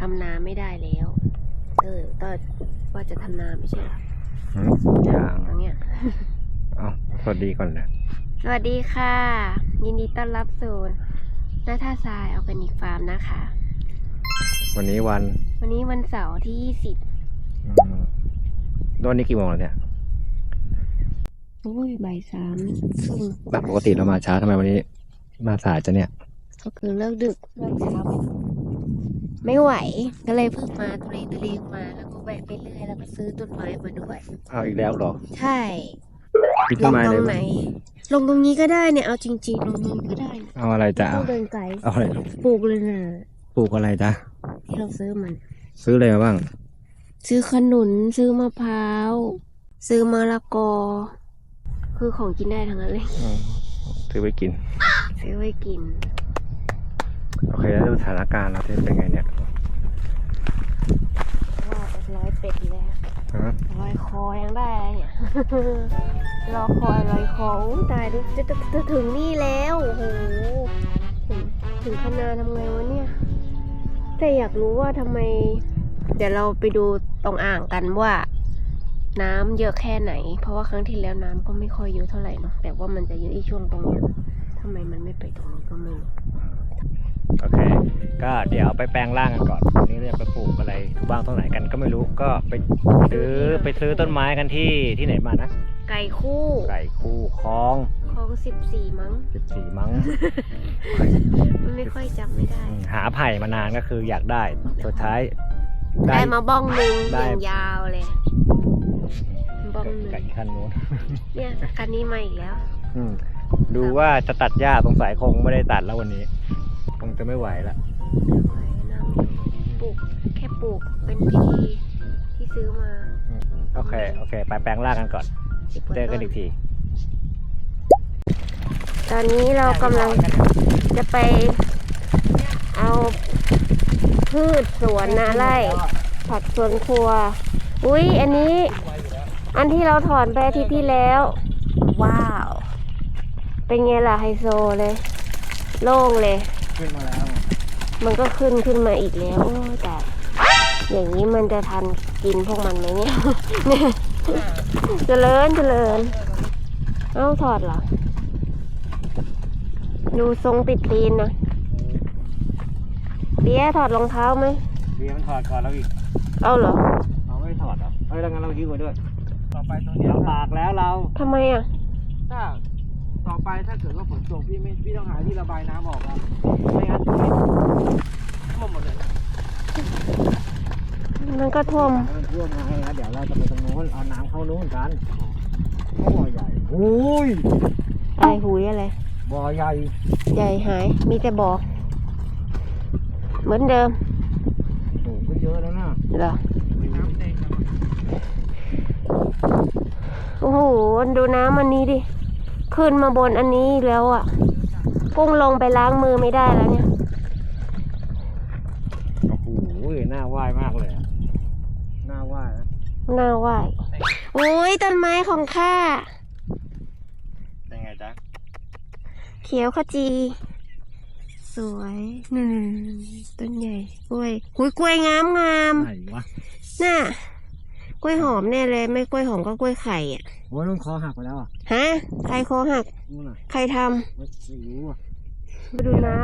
ทำนาไม่ได้แล้ว เออก็ว่าจะทำนาไม่ใช่เหรอหืมอย่างตรงเนี้ย เอาสวัสดีก่อนเลยสวัสดีค่ะ ยินดีต้อนรับสู่นาท่าทรายออร์แกนิกฟาร์มนะคะ วันนี้วันวันนี้วันเสาร์ที่ 20อืมวันนี้กี่โมงแล้วเนี่ยโอ้ยบ่ายสามครึ่งแบบปกติเรามาช้าทำไมวันนี้ มาสายจะเนี่ย ก็คือเลิกดึกเลิกเช้า ไม่ไหว ก็เลยเพิ่งมาตุเรตุเรงมาแล้วก็แวะไปเรื่อยแล้วก็ซื้อต้นไม้มาด้วย เอาอีกแล้วเหรอใช่คิดลต้นงไม้ตเลรยงไหน ลงตรงนี้ก็ได้เนี่ยเอาจริงๆลงตรงนี้ก็ได้เอาอะไรจะไม่เอาต้องเดินไกลเอาอะไรปลูกเลยนะปลูกอะไรจ้ะที่เราซื้อมัน ซื้ออะไรมาบ้าง ซื้อขนุนซื้อมะพร้าว ซื้อมะละกอ คือของกินได้ทั้งนั้นเลยอืมซื้อไปกิน ซื้อไว้กิน โอเคแล้วดูสถานการณ์เราเป็นไงเนี่ยว่าจะร้อยเป็ดอยู่แล้วฮะลอยคอยังได้เลยเนี่ยรอคอยลอยคออู้ตายดูจะจะจะถึงนี่แล้วโอ้โหถึงถึงคณาทำไงวะเนี่ย แต่อยากรู้ว่าทำไม เดี๋ยวเราไปดูตรงอ่างกันว่าน้ำเยอะแค่ไหน เพราะว่าครั้งที่แล้วน้ำก็ไม่ค่อยเยอะเท่าไหร่เนาะแต่ว่ามันจะเยอะอีกช่วงตรงเนี้ยทำไมมันไม่ไปตรงนี้ก็ไม่รู้ โอเค ก็เดี๋ยวไปแปลงร่างกันก่อนวันนี้เราจะไปปลูกอะไรทุกบ้างตรงไหนกันก็ไม่รู้ก็ไปซื้อไปซื้อต้นไม้กันที่ที่ไหนมานะไก่คู่ไก่คู่คลองคลองสิบสี่มั้งสิบสี่มั้ง มันไม่ค่อยจำไม่ได้ หาไผ่มานานก็คืออยากได้สุดท้าย ได้มาบ้องหนึ่งได้อย่างยาวเลยบ้องหนึ่งไก่คันนู้น เนี่ยคันนี้มาอีกแล้ว อืมดูว่าจะตัดหญ้าสงสัยคงไม่ได้ตัดแล้ววันนี้ คงจะไม่ไหวละไว้น้ำปลูกแค่ปลูกเป็นพิธีที่ซื้อมาโอเคโอเค ไปแปลงร่างกันก่อนสิบว่าเจอกันอีกที ตอนนี้เรากำลังจะไปเอาพืชสวนนาไร่ผักสวนครัว อุ้ยอันนี้ อันที่เราถอนไปอาทิตย์ที่แล้ว ว้าว เป็นไงล่ะไฮโซเลย โล่งเลย ขึ้นมาแล้ว มันก็ขึ้นขึ้นมาอีกแล้วโอ้ยแต่อย่างนี้มันจะทันกินพวกมันไหมเนี่ยเจริญเจริญเอ้าถอดเหรอ ดูทรงติดตีนนะเบียร์ถอดรองเท้าไหมเบียร์มันถอดก่อนแล้วอีก เอาเหรอเราไม่ถอดเหรอเฮ้ยแล้วงั้นเรายิ้วไปด้วย ต่อไปตรงนี้ลำบากแล้วเราทำไมอะถ้า ต่อไปถ้าเกิดว่าฝนตกพี่ไม่พี่ต้องหาที่ระบายน้ำออกครับไม่งั้นตรงนี้ท่วมหมดเลยมันก็ท่วมมันท่วมไงครับเดี๋ยวเราจะไปตรงโน้นเอาน้ำเข้าโน้นกันบ่อใหญ่โอ้ยอะไรหุยอะไรบ่อใหญ่ ใหญ่หาย มีแต่บ่อเหมือนเดิมโอ้โหก็เยอะแล้วนะเหรอน้ำเต็มแล้วโอ้โหดูน้ำอันนี้ดิ ขึ้นมาบนอันนี้อีกแล้วอะกุ้งลงไปล้างมือไม่ได้แล้วเนี่ย โอ้โหน่าไหว้มากเลยอะน่าไหว้นะน่าไหวโอ้ยต้นไม้ของข้า เป็นไงจ๊ะ เขียวขจี สวยนั่นต้นใหญ่กล้วยหุยกล้วยงามงามไหนวะ น่ะ กล้วยหอมแน่เลย ไม่กล้วยหอมก็กล้วยไข่อะโอ้ยนุ่นคอหักไปแล้วอะฮะใครคอหัก นู่นอะใครทไม่รู้อะำมาดูน้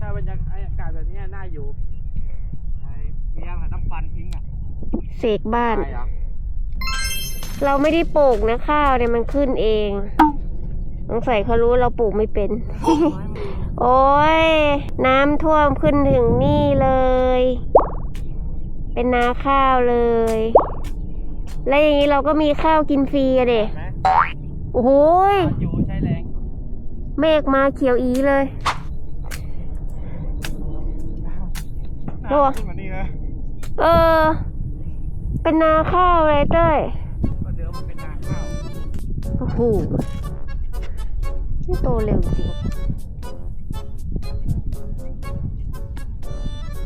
ถ้าบรรยากาศแบบนี้น่าอยู่ไอ้เบี้ยมันต้องฟันทิ้งอะำเสกบ้านตายเหรอเราไม่ได้ปลูกนะข้าวเนี่ยมันขึ้นเองสงสัยเขารู้เราปลูกไม่เป็น โอ้ยน้ำท่วมขึ้นถึงนี่เลย เป็นนาข้าวเลย แล้วอย่างนี้เราก็มีข้าวกินฟรีอะเด็ไหมโอ้โหยอยู่ใช้แรงเมฆมาเขียวอีเลยโอ้น้ำขึ้นมานี่นะเออ เป็นนาข้าวเลยเต้ยก็เดี๋ยวมันเป็นนาข้าวโอ้โหนี่โตเร็วจริง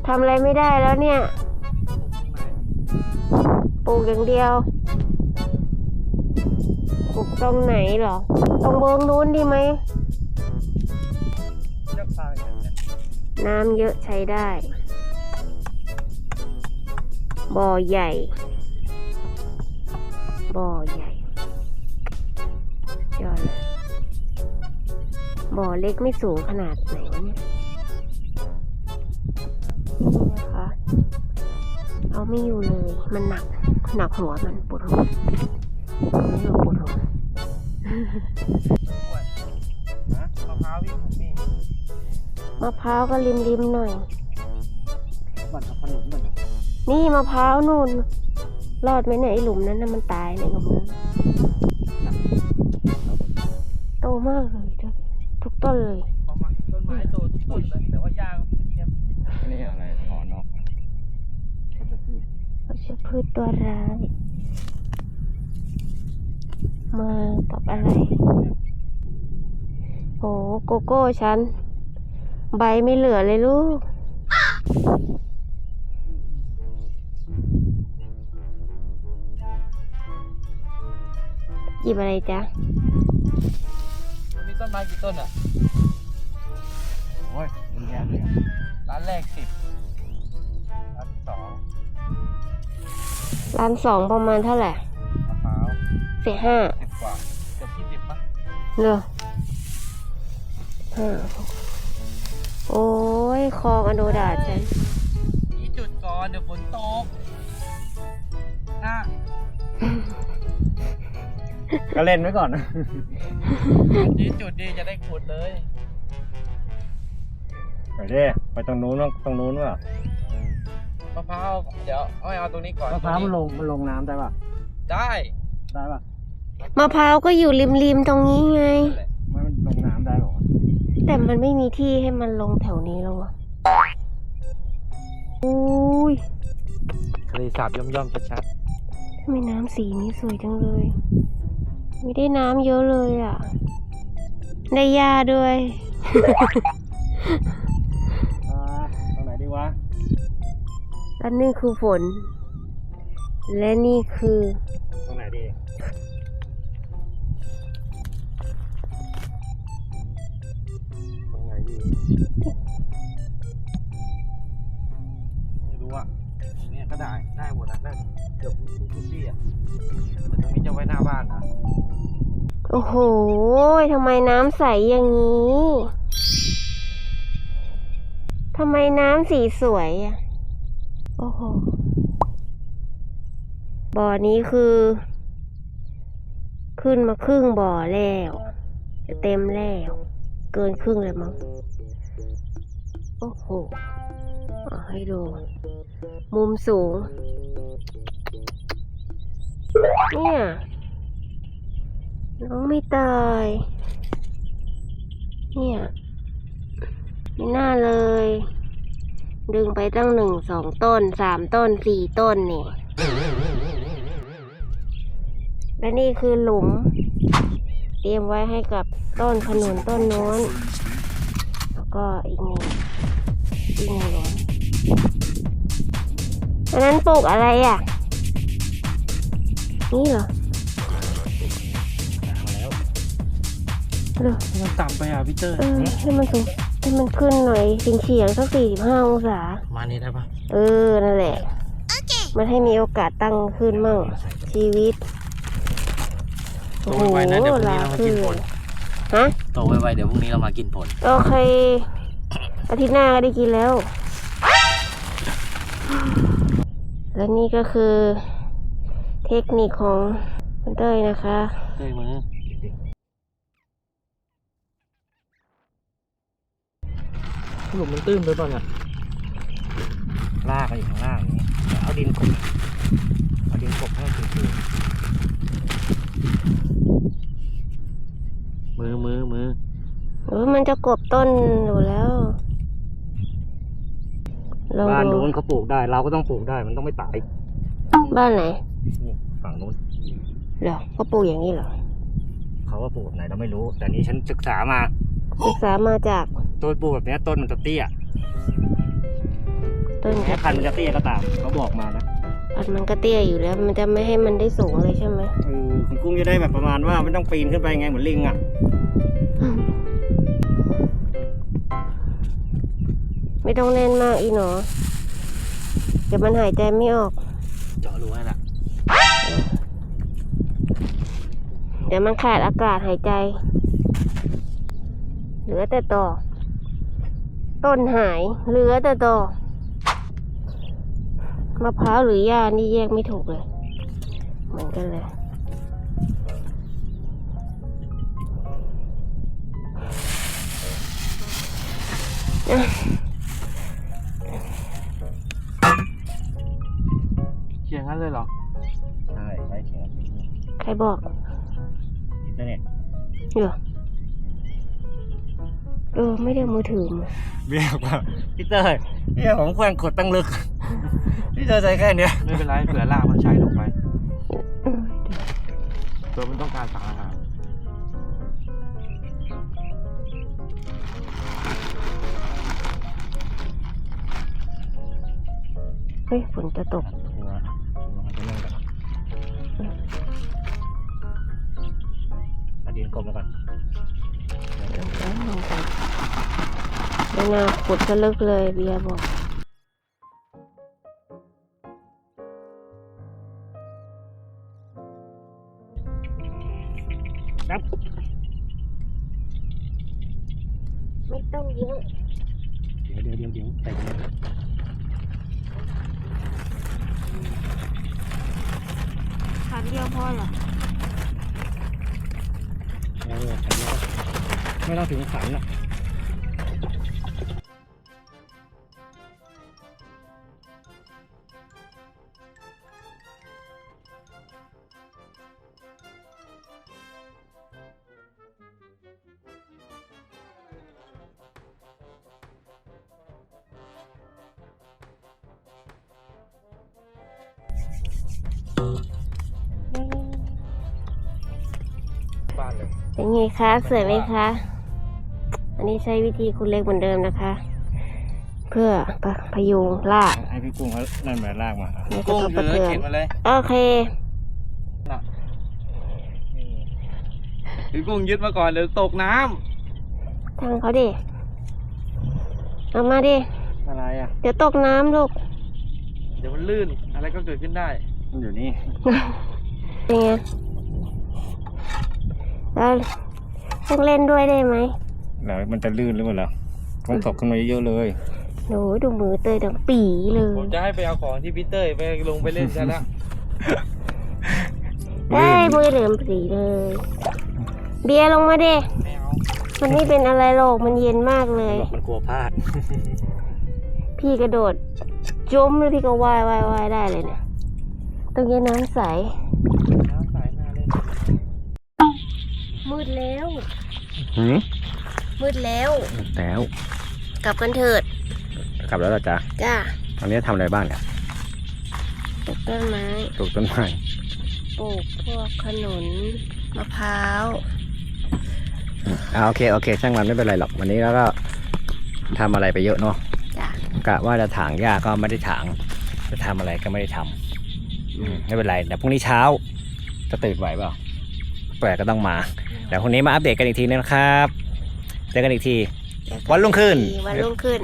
ทำอะไรไม่ได้แล้วเนี่ย ปลูกอย่างเดียว ปลูกตรงไหนเหรอ ตรงเบิงนู้นดีไหมเชือกฟางอย่างเงี้ยน้ำเยอะใช้ได้ บ่อใหญ่ บ่อใหญ่ยอดเลยบ่อเล็กไม่สูงขนาดไหนวะเนี่ยนี่นะคะเอาไม่อยู่เลย มันหนัก หนักหัวมันปวดหัวไม่รู้ปวดหัวด้วยนะมะพร้าวพี่ผมนี่มะพร้าวก็ริมๆหน่อยบัตรกับขนมบัตรนี่มะพร้าวนู่น รอดไหมเนี่ยไอหลุมนั้นน่ะมันตายในหลุมนั้นโตมากเลยจ้ะทุกต้นเลย ประมาณต้นไม้โตทุกต้นเลยแต่ว่าหญ้าก็ขึ้นเยอะ นี่อะไรถอนออก เราจะพืช ตัวร้าย มากับอะไร โหโกโก้ฉัน ใบไม่เหลือเลยลูก หยิบอะไรจ๊ะ มีต้นไม้กี่ต้นอะ โอ้ยมันแย่เลยร้านแรกสิบ ร้านสองประมาณเท่าไหร่มะพร้าวเสียห้าสิบกว่าเกือบยี่สิบป่ะเนอะห้าโอ้ยคลองอโนดาฉันยี่จุดก่อน เดี๋ยวฝนตกนะก็เล่นไว้ก่อนยี่จุดดีจะได้ขุดเลย ไปดิไปตรงนู้นบ้างตรงนู้นว่ะ มะพร้าวเดี๋ยวเอาเอาตรงนี้ก่อนมะพร้าวมันลงมันลงน้ำได้ป่ะได้ได้ป่ะมะพร้าวก็อยู่ริมๆตรงนี้ไงนั่นแหละมันลงน้ำได้หรอแต่มันไม่มีที่ให้มันลงแถวนี้แล้วอะอุ้ยทะเลสาบย่อมย่อมๆชัดทำไมน้ำสีนี้สวยจังเลย ไม่ได้น้ำเยอะเลยอะได้หญ้าด้วย และนี่คือฝน และนี่คือ ตรงไหนดี ตรงไหนดี ไม่รู้อะตรงเนี้ยก็ได้ ได้หมดอะได้เกือบทุกทุกที่อะแต่ตรงนี้จะไว้หน้าบ้านอะโอ้โห ทำไมน้ำใสอย่างนี้ ทำไมน้ำสีสวยอะ โอ้โห บ่อนี้คือ ขึ้นมาครึ่งบ่อแล้ว จะเต็มแล้ว เกินครึ่งเลยมั้ง โอ้โหเอาให้ดู มุมสูง เนี่ย น้องไม่ตาย เนี่ย ไม่น่าเลย ดึงไปตั้งหนึ่งสองต้นสามต้นสี่ต้นนี่และนี่คือหลุม เตรียมไว้ให้กับต้นขนุนต้นโน้น แล้วก็อีกนี่อีกหนึ่งหลุมอันนั้นปลูกอะไรอะ นี่เหรอมาแล้วเหรอมันต่ำไปอะพี่เตอร์ เออให้มันสูง ให้มันขึ้นหน่อยเฉียงเฉียงๆสักสี่สิบห้าองศา มานี้ได้ปะเออ นั่นแหละ มันให้มีโอกาสตั้งขึ้นมั่งชีวิตโตไว้นะเดี๋ยวพรุ่งนี้เรามากินผลฮะโตไวๆเดี๋ยวพรุ่งนี้เรามากินผล โอเค อาทิตย์หน้าก็ได้กินแล้ว และนี่ก็คือ เทคนิคของคุณเต้ยนะคะ เต้ยมือ หลุมมันตื้นไปป่ะเนี่ยลากไปอยู่ข้างล่างอย่างนี้เดี๋ยวเอาดินกลบเอาดินกลบให้มันคือมือมือมือเออมันจะกบต้นอยู่แล้วลองบ้านดูนู้นเขาปลูกได้ เราก็ต้องปลูกได้มันต้องไม่ตายบ้านไหนนี่ฝั่งนู้นเหรอเขาปลูกอย่างนี้เหรอเขาว่าปลูกแบบไหนเราไม่รู้ แต่นี้ฉันศึกษามา ศึกษามาจากต้นปลูกแบบเนี้ยต้นมันจะเตี้ยต้นแค่พันธุ์มันจะเตี้ยก็ตามเขาบอกมานะพันธุ์มันก็เตี้ยอยู่แล้ว มันจะไม่ให้มันได้สูงเลยใช่ไหมเออคุณกุ้งจะได้แบบประมาณว่าไม่ต้องปีนขึ้นไปไงเหมือนลิงอะไม่ต้องเล่นมากอีหนอเดี๋ยวมันหายใจไม่ออก เจาะรูให้ละเดี๋ยวมันขาดอากาศหายใจ เหลือแต่ต่อต้นหาย เหลือแต่ต่อมะพร้าวหรือหญ้านี่แยกไม่ถูกเลย เหมือนกันเลยเขียนงั้นเลยเหรอ ใช่ ใช้เขียนใครบอก อินเทอร์เน็ตเหรอ เออไม่ได้เอามือถือมาเบี้ยกว่าพี่เต้ยเนี่ยผมควรกดตั้งลึกพี่เต้ยใจแค่เนี้ยไม่เป็นไรเผื่อลากมันใช้ลงไปเออเดี๋ยวตัวมันต้องการสารอาหารเฮ้ยฝนจะตกหัวหัวจะนั่งก่อนเอาดินกลมแล้วก่อน ไม่น่าขุดก็ลึกเลยเบียร์บอกครับไม่ต้องเยอะเดี๋ยวเดี๋ยวเดี๋ยวเดี๋ยวใส่กันขันเดียวพอเหรอเออใส่เยอะไม่ต้องถึงขันหรอก คะสวยไหมคะ อันนี้ใช้วิธีคุณเล็กเหมือนเดิมนะคะ เพื่อประพยุงรากให้พี่กุ้งเขานั่นมาลากมาไม่กระกุ้งทบกถืระอเทือนเข็นมาเลยโอเคน่ะถือกุ้งยึดมาก่อนเดี๋ยวตกน้ทางเขาดิเอามาดิอะไรอะเดี๋ยวตกน้ำลูกำเดี๋ยวมันลื่นอะไรก็เกิดขึ้นได้มันอยู่นี่เป็นไงแล้ว ต้องเล่นด้วยได้ไหมแล้วมันจะลื่นหรือเปล่าต้องตกขึ้นมาเยอะๆเลยหนูดูมือเตยดังปีเลผมยจะให้ไปเอาของที่พีเตอร์ไปลงไปเล่นซะละได้มือเหลือมปีเลย เบียร์ลงมาดิไม่เอามันไม่เป็นอะไรหรอกมันเย็นมากเลย บอกมันกลัวพลาด พี่กระโดดจมแล้วพี่ก็ว่ายว่ายว่ายได้เลยเนี่ยตรงนี้น้ำใสน้ำใสหน้าเล่น มืดแล้ว หืมมืดแล้ว แล้วกลับกันเถิด กลับแล้วเหรอจ๊ะจ้าตอนนี้ทำอะไรบ้างเนี่ยปลูกต้นไม้ ปลูกต้นไม้ปลูกพวกขนุน มะพร้าว อ่าโอเคโอเค ช่างมันไม่เป็นไรหรอกวันนี้แล้วก็ทำอะไรไปเยอะเนาะจ้ะ กะว่าจะถางหญ้าก็ไม่ได้ถางจะทำอะไรก็ไม่ได้ทำอืมไม่เป็นไรเดี๋ยวพรุ่งนี้เช้า จะตื่นไหวเปล่าแปลกก็ต้องมา เดี๋ยวพรุ่งนี้มาอัปเดตกันอีกทีนึงนะครับเจอกันอีกที วันรุ่งขึ้น วันรุ่งขึ้น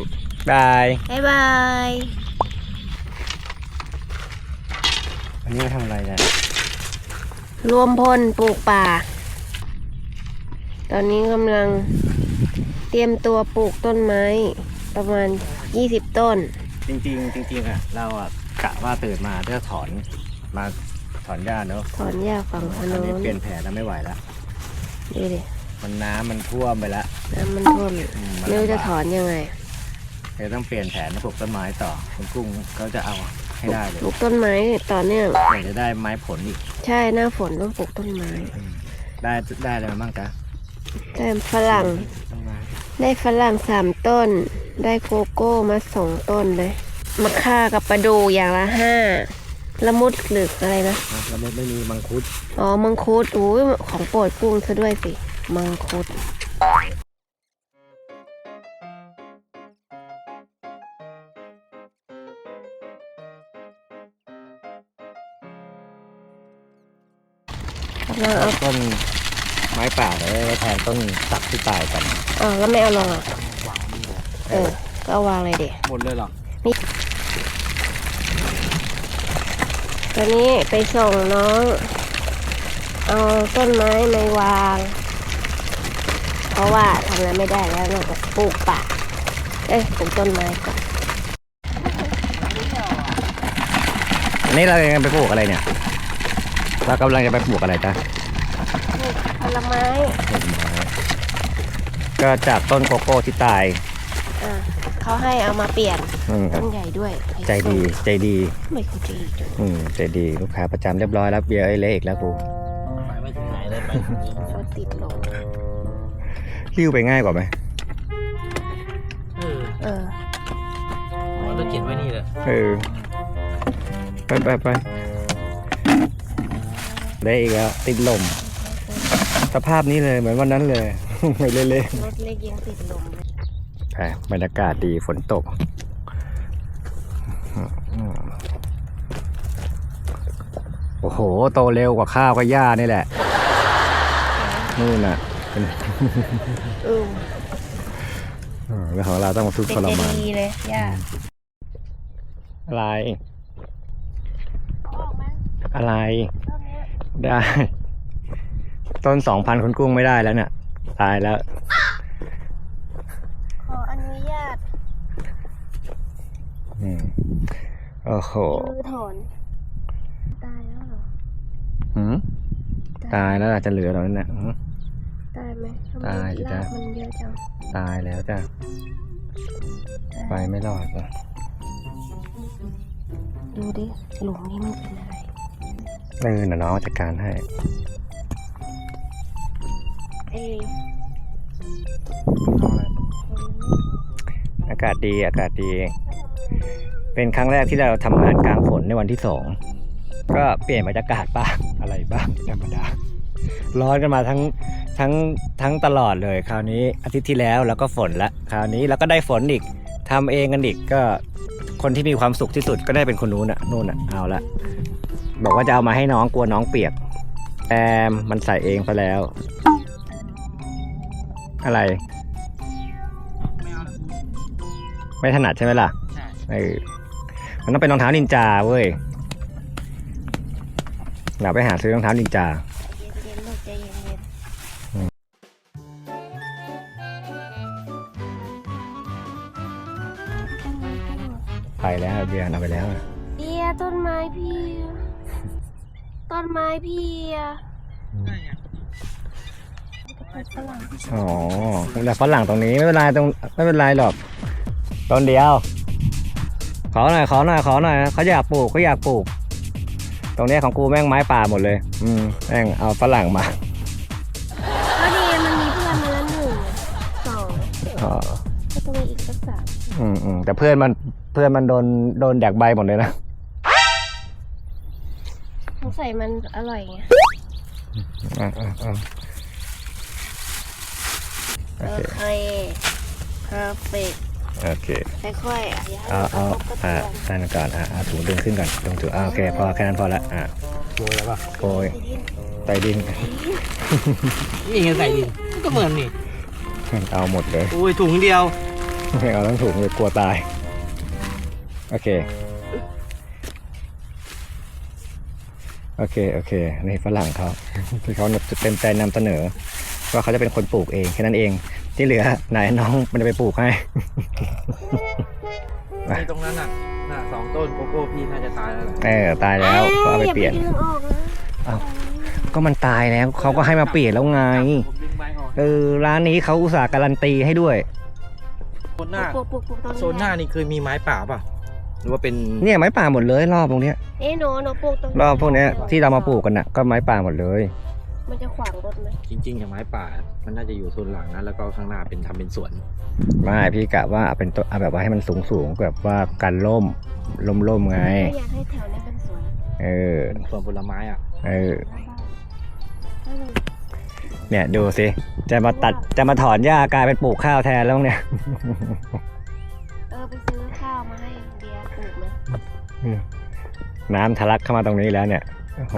บายบ๊ายบายวันนี้มาทำอะไรเนี่ยรวมพลปลูกป่า ตอนนี้กำลังเตรียมตัวปลูกต้นไม้ ประมาณ 20 ต้น จริงๆจริงๆอะเราอะกะว่าตื่นมาจะถอนมาถอนหญ้าเนอะถอนหญ้าฝั่งถตอนนนี้นเปลี่ยนแผนแล้วไม่ไหวแล้ว ดูดิมันน้ำมันท่วมไปแล้วน้ำมันท่วมอืมนไม่รู้จะลำบากถอนยังไงเดี๋ยวต้องเปลี่ยนแผนปลูกต้นไม้ต่อคุณกุ้งเขาจะเอาให้ได้เลยปลูกต้นไม้ต่อเนื่องเดี๋ยวจะได้ไม้ผลอีกใช่หน้าฝนต้องปลูกต้นไม้ ได้ได้อะไรมาบ้างจ๊ะได้ฝรั่ง ต้นไม้ได้ฝรั่งสามต้น ได้โกโก้มาสองต้นเลยมะค่ากับปลาดูอย่างละห้า ละมุดหรืออะไรนะอะแล้วมันไม่มีมังคุดอ๋อมังคุดอุ้ยของโปรดกุ้งซะด้วยสิมังคุดกำลังเอาต้นไม้ป่าเลยไว้แทนต้นสักที่ตายกัน อ๋อแล้วไม่เอาลงอะเออก็ก็วางเลยเด็กหมดเลยเหรอต อนนี้ไปส่งน้อง เอาต้นไม้มาวาง เพราะว่าทำอะไรไม่ได้แล้วเราจะปลูกป่าเอ้ยปลูกต้นไม้ก่อนอันนี้เราจะไปปลูกอะไรเนี่ย เรากำลังจะไปปลูกอะไรจ้ะปลูกผลไม้ก็จากต้นโกโก้ที่ตาย อะ เขาให้เอามาเปลี่ยนอืมต้นใหญ่ด้วยใจดีใจดีไม่เขาใจดีด้วยอืมใจดีลูกค้าประจำเรียบร้อยแล้วเบียร์ไอ้เละอีกแล้วกูไปไม่ถึงไหนเลยไปถึงนี้เขาติดลมหิ้วไปง่ายกว่าไหมเออเออเอาตัวเจ็ดไว้นี่เลยเออไปไปไปได้อีกแล้วติดลม สภาพนี้เลยเหมือนวันนั้นเลย ไม่เละรถเล็กยังติดลมเลยๆไป บรรยากาศดีฝนตก โอ้โห โตเร็วกว่าข้าวกับหญ้านี่แหละ นู่นน่ะเป็นเออเออแล้วของเราต้องมาทุกข์เป็นทรจะมานดีเลยย่าอะไรออกมาอะไรต้นเนี้ยได้ ต้นสองพันคุณกุ้งไม่ได้แล้วเนี่ย ตายแล้ว ขออนุญาต อืมโอ้โหมือถอนตายแล้วเหรอหืมตายแล้วอาจจะเหลือเรานั่นแหละหืม ตายไหมทำไมตายอยู่รากจ้ะมันเยอะจังตายแล้วจ้ะไปไม่รอดจ้ะดูดิหลุมนี้มันเป็นอะไรเออน่ะน้องจัดการให้เอ้ยอากาศดีอากาศดี เป็นครั้งแรกที่เราทำงานกลางฝนในวันที่สองก็เปลี่ยนบรรยากาศบ้างอะไรบ้างธรรมดาร้อนกันมาทั้งทั้งทั้งตลอดเลย คราวนี้อาทิตย์ที่แล้วแล้วก็ฝนละคราวนี้เราก็ได้ฝนอีกทำเองกันอีกก็คนที่มีความสุขที่สุดก็ได้เป็นคนนู้นน่ะนู่นน่ะเอาละบอกว่าจะเอามาให้น้องกลัวน้องเปียกแอมมันใส่เองไปแล้ว อะไร ไม่ถนัดใช่ไหมล่ะ เออมันต้องเป็นรองเท้านินจาเว้ยเราไปหาซื้อรองเท้านินจาเย็นๆลูกใจเย็นๆไปแล้วเบียร์เอาไปแล้วเดียต้นไม้พี่ ต้นไม้พี่อะได้ไงฝรั่งอ๋อแต่ฝรั่งตรงนี้ไม่เป็นไรตรงไม่เป็นไรหรอกต้นเดียว ขอหน่อยขอหน่อยขอหน่อยเขาอยากปลูกเขาอยากปลูก ตรงเนี้ยของกูแม่งไม้ป่าหมดเลย อืมแม่งเอาฝรั่งมาก็ดีมันมีเพื่อนมาแล้วหนึ่งสองอ๋อก็ต้องมีอีกสักสามอืมอืมแต่เพื่อนมันเพื่อนมันโดนโดนแดกใบหมดเลยนะสงสัยมันอร่อยไงอ่าอ่าอ่าโอโอเคเค perfect โอเคค่อยๆอะอย่าให้เอาเอามันกระทบกระอ่าเทือนนั่นก่อนอ่าเอาถุงดึงขึ้นก่อนตรงถุงอ่าโอเคพอแค่นั้นพอละอ่าโดนแล้วป่ะโกยใส่ดิน นี่ไงใส่ดินก็เหมือนนี่เอาหมดเลยโอ้ยถุงเดียวไม่เอาทั้งถุงเลยกลัวตาย โอเค โอเค โอเค นี่ฝรั่งเขา ที่เขาเต็มใจนำเสนอ ว่าเขาจะเป็นคนปลูกเองแค่นั้นเอง ที่เหลือไหนน้องมันจะไปปลูกให้อะในตรงนั้นน่ะน่ะสองต้นโกโก้พี่น่าจะตายแล้วแหละเออตายแล้วก็เอาไปเปลี่ยนอย่าดึงออกนะอ้าวก็มันตายแล้วเขาก็ให้มาเปลี่ยนแล้วไงผมดึงใบออกเออร้านนี้เขาอุตส่าห์การันตีให้ด้วย โซนหน้าปลูกปลูกปลูกตรงนี้โซนหน้านี่เคยมีไม้ป่าเปล่ะหรือว่าเป็นเนี่ยไม้ป่าหมดเลยรอบตรงเนี้ย เอ๊ะหนูหนูปลูกตรงรอบพวกเนี้ยที่เรามาปลูกกันน่ะก็ไม้ป่าหมดเลย มันจะขวางรถไหมจริงๆอย่างไม้ป่า มันน่าจะอยู่โซนหลังนะแล้วก็ข้างหน้าเป็นทำเป็นสวน ไม่พี่กะว่าเอาเป็นตัวเอาแบบว่าให้มันสูงสูงๆแบบว่ากันล่มล่มล่มๆไงไม่อยากให้แถวนี้เป็นสวนเออ เป็นสวนผลไม้อะเออถ้าเราเนี่ยดูสิ จะมาตัดจะมาถอนหญ้ากลายเป็นปลูกข้าวแทนแล้วเนี่ย เออไปซื้อข้าวมาให้เดียปลูกไหมน้ำทะลักเข้ามาตรงนี้แล้วเนี่ย โอ้โห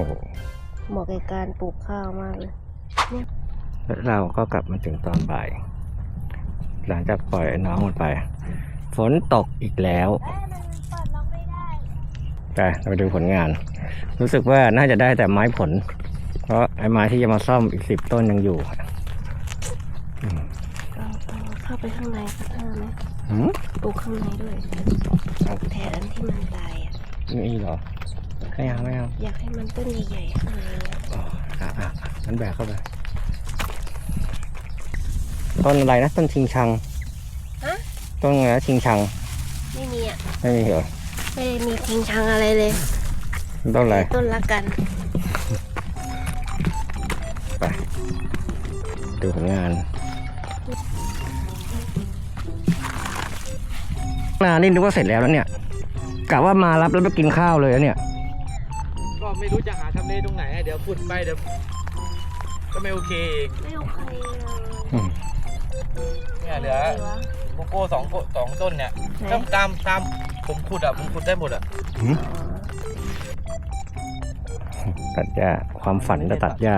เหมาะกับการปลูกข้าวมากเลยแล้วเราก็กลับมาถึงตอนบ่าย หลังจากปล่อยน้องมันไป ฝนตกอีกแล้วไปเราไปดูผลงาน รู้สึกว่าน่าจะได้แต่ไม้ผล เพราะไอ้ไม้ที่จะมาซ่อมอีกสิบต้นยังอยู่เราเอาเข้าไปข้างในสักห้าไหมหืมปลูกข้างในด้วยแทนอันที่มันตายอะ นี่เหรอ ไม่เอาไม่เอาอยากให้มันต้นใหญ่ๆข้างในอะอ๋ออะอะอะงั้นแบกเข้าไปต้นอะไรนะต้นชิงชังฮะต้นอะไรนะชิงชัง ไม่มีอะไม่มีเหรอไม่ได้มีทิ้งทางอะไรเลยต้นอะไรต้นละกันไปดูผลงานนานี่นึกว่าเสร็จแล้วแล้วเนี่ยกะว่ามารับแล้วไปกินข้าวเลยนะเนี่ยก็ ไม่รู้จะหาทำเลตรงไหนอะเดี๋ยวขุดไปเดี๋ยวก็ไม่โอเคอีกไม่โอเคเลยอืมเนี่ยเหลือโกโก้สองโกสองต้นเนี่ยไหนตามตามตามผมขุดอะผมขุดได้หมดอะหืมตัดหญ้าความฝันจะตัดหญ้า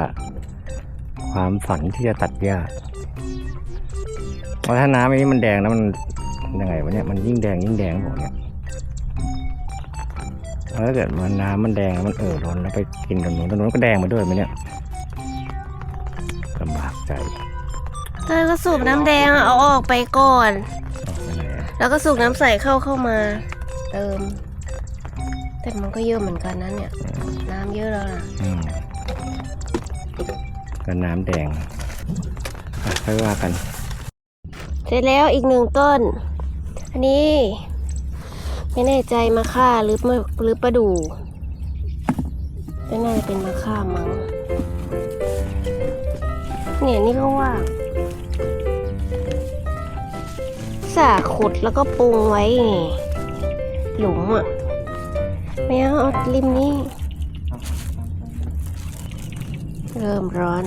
ความฝันที่จะตัดหญ้าเพราะถ้าน้ำอันนี้มันแดงแล้วมันยังไงวะเนี่ยมันยิ่งแดงยิ่งแดงบอกเนี่ย แล้วถ้าเกิดมันน้ำมันแดงแล้วมันเอ่อล้นแล้วไปกินตรงนู้นตรงนู้นก็แดงมาด้วยไหมเนี่ยลำบากใจเธอก็สูบน้ำแดงอะเอาออกไปก่อน ออกไปไหนอะแล้วก็สูบน้ำใสเข้าเข้ามา เติม แต่มันก็เยอะเหมือนกันนะเนี่ย น้ำเยอะแล้วนะอืมก็น้ำแดงอะค่อยว่ากัน เสร็จแล้วอีกหนึ่งต้น อันนี้ ไม่แน่ใจมาค่าหรือมะหรือประดูก็น่าจะเป็นมาค่ามั้งเนี่ยนี่ก็ว่าสาขุดแล้วก็ปรุงไว้ หลุมอะไม่เอาเอาริมนี้ เริ่มร้อน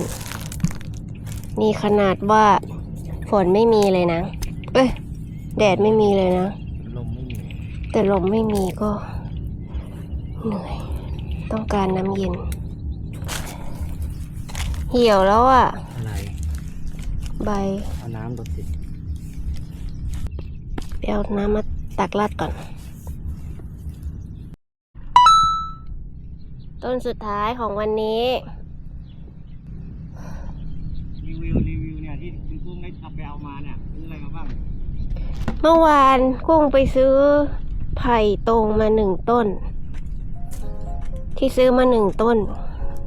นี่ขนาดว่าฝนไม่มีเลยนะ เอ้ย แดดไม่มีเลยนะ แต่ลมไม่มีก็เหนื่อย ต้องการน้ำเย็น เหี่ยวแล้วอะ อะไรใบเอาน้ำรดติดไปเอาน้ำมาตักราดก่อน ต้นสุดท้ายของวันนี้ รีวิวรีวิวเนี่ยที่คุณกุ้งได้เอาไปเอามาเนี่ยซื้ออะไรมาบ้าง เมื่อวานกุ้งไปซื้อ ไผ่ตรงมาหนึ่งต้น ที่ซื้อมาหนึ่งต้น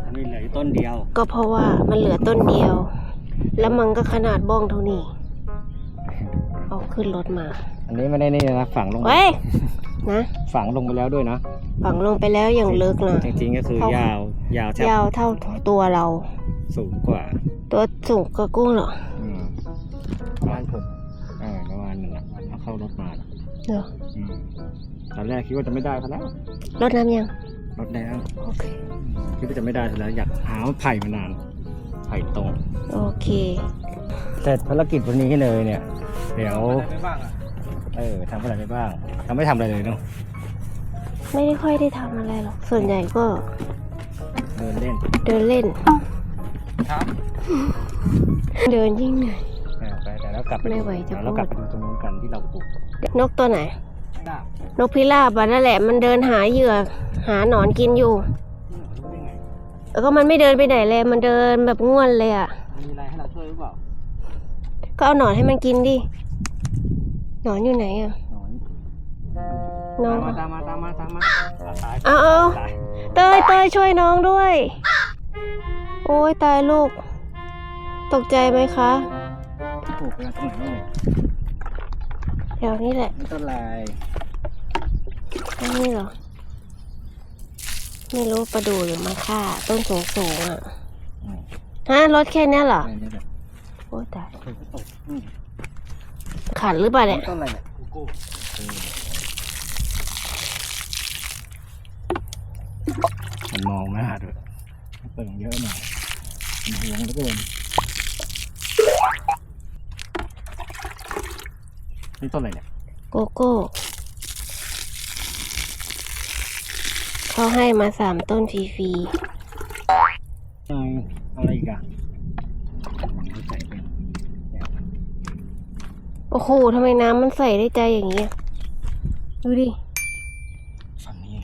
อันนี้เหลืออยู่ต้นเดียว ก็เพราะว่ามันเหลือต้นเดียว แล้วมันก็ขนาดบ้องเท่านี้เอาขึ้นรถมา อันนี้ไม่ได้นี่นะฝังลงเว้ยนะ ฝังลงไปแล้วด้วยนะฝังลงไปแล้วอย่างลึกนะจริงๆก็คือเขายาว ยาวแทบยาวเท่าตัวเรา สูงกว่า ตัวสูงกว่ากุ้งเหรออืมประมาณผมเออประมาณนึงอะเอาเข้ารถมาน่ะ เหรออืมตอนแรกคิดว่าจะไม่ได้ซะแล้วรดน้ำยังรถแล้วโอเค คิดว่าจะไม่ได้ซะแล้ว อยากหาไผ่มานานไผ่ตรงโอเค เสร็จภารกิจวันนี้เลยเนี่ย เดี๋ยวอะไรไปบ้างอะเออทำอะไรไปบ้างทำไม่ทำอะไรเลยเนาะไม่ได้ค่อยได้ทำอะไรหรอก ส่วนใหญ่ก็เดินเล่นเดินเล่น ครับเดินยิ่งเหนื่อย เออไปแต่แล้วกลับไปไม่ไหวจะเดี๋ยเรากลับไปพูดดูตรงนู้นกันที่เราปลูก นกตัวไหนได้นกพิราบอะนั่นแหละ มันเดินหาเหยื่อ หาหนอนกินอยู่รู้ได้ไงแล้วก็มันไม่เดินไปไหนเลย มันเดินแบบง่วนเลยอะมันมีอะไรให้เราช่วยหรือเปล่า ก็เอาหนอนให้มันกินดิ หนอนอยู่ไหนอะหนอนน้องตามมาตามมาตามมาตามมาตายเอาเอาตายเตยเตยช่วยน้องด้วย โอ้ยตายลูก ตกใจไหมคะปลูกไปตรงไหนบ้างเนี่ย แถวนี้แหละนี่ต้นลายตรงนี้เหรอ ไม่รู้ประดูหรือมาค่า ต้นสูงสูงๆอะอืมฮะรถแค่เนี้ยเหรออะไรเนี่ยเนี่ยโอ้ยตายเคยก็ตกอืมขันหรือเปล่าเนี่ยต้นอะไรเนี่ยโกโก้มันมองไม่หาด้วยเปิดเยอะหน่อยมันหวงเหลือเกิน นี่ต้นอะไรเนี่ย โกโก้ เขาให้มาสามต้นฟรีเอาอะไรอีกอะไม่ใส่เป็นเนี่ยโอ้โหทำไมน้ำมันใสได้ใจอย่างนี้อะดูดิ ฝั่งนี้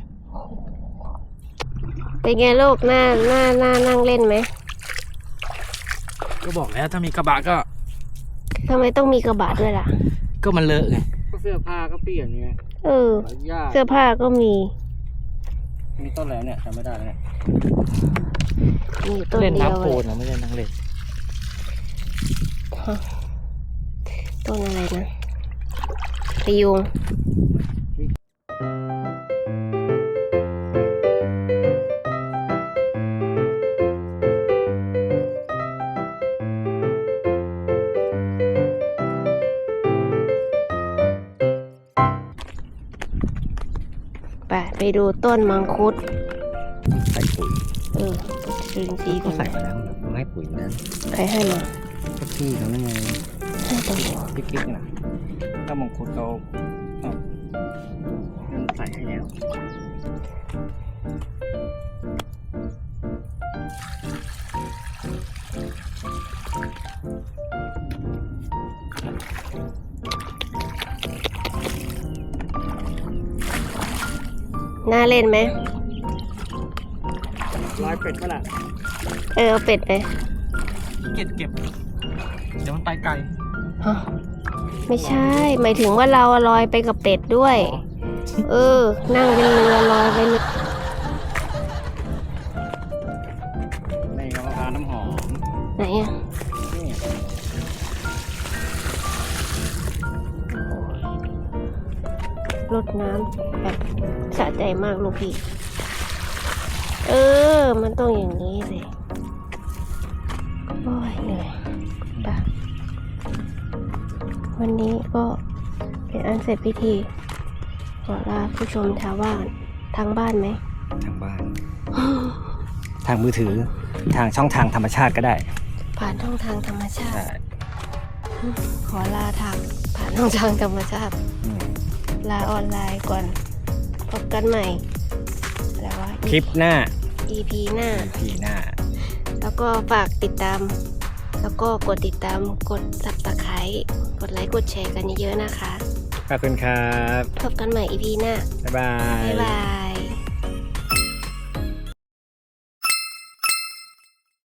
เป็นไงโลกหน้าหน้าหน้านั่งเล่นไหม ก็บอกแล้วถ้ามีกระบะก็ทำไมต้องมีกระบะด้วยล่ะ ก็มันเลอะไงก็เสื้อผ้าก็เปลี่ยนไงเออ หญ้าเสื้อผ้าก็มีมีต้นแล้วเนี่ยจำไม่ได้แล้วเนี่ยมีอยู่ต้นเล่นเดียวน้ำโคลเลยนนะไม่ใช่นั่งเล่นต้นอะไรนะพยุง ดูต้นมังคุด ใส่ปุ๋ยเออจุลินทรีย์ก็กันใส่มาแล้วต้องให้ปุ๋ยนะใครให้มาก็พี่เขานั่นไงให้ตรงไหนพี่กิ๊กน่ะถ้ามงคุดเขาเอางั้นใส่ให้แล้ว น่าเล่นไหมลายเป็ดก็แหละเออเอาเป็ดไปเก็บเก็บ เดี๋ยวมันไปไกลฮะไม่ใช่ หมายถึงว่าเราอะลอยไปกับเป็ดด้วย เออ นั่งเป็นเรือลอยไปเล รดน้ำแบบสะใจมากลูกพี่ เออ มันต้องอย่างนี้สิโอ้ยเหนื่อยไปวันนี้ก็เป็นอันเสร็จพิธี ขอลาผู้ชมทางบ้านทางบ้านไหม ทางบ้าน ทางมือถือ ทางช่องทางธรรมชาติก็ได้ ผ่านช่องทางธรรมชาใช่ติ ขอลาทางผ่านช่องทางธรรมชาติอืม ลาออนไลน์ก่อน พบกันใหม่แล้วว่า คลิปหน้า EP หน้าพีหน้า แล้วก็ฝากติดตาม แล้วก็กดติดตามกด subscribe กดไลค์กดแชร์กันเยอะๆนะคะ ขอบคุณครับ พบกันใหม่ EP หน้า บ๊ายบาย บ๊ายบาย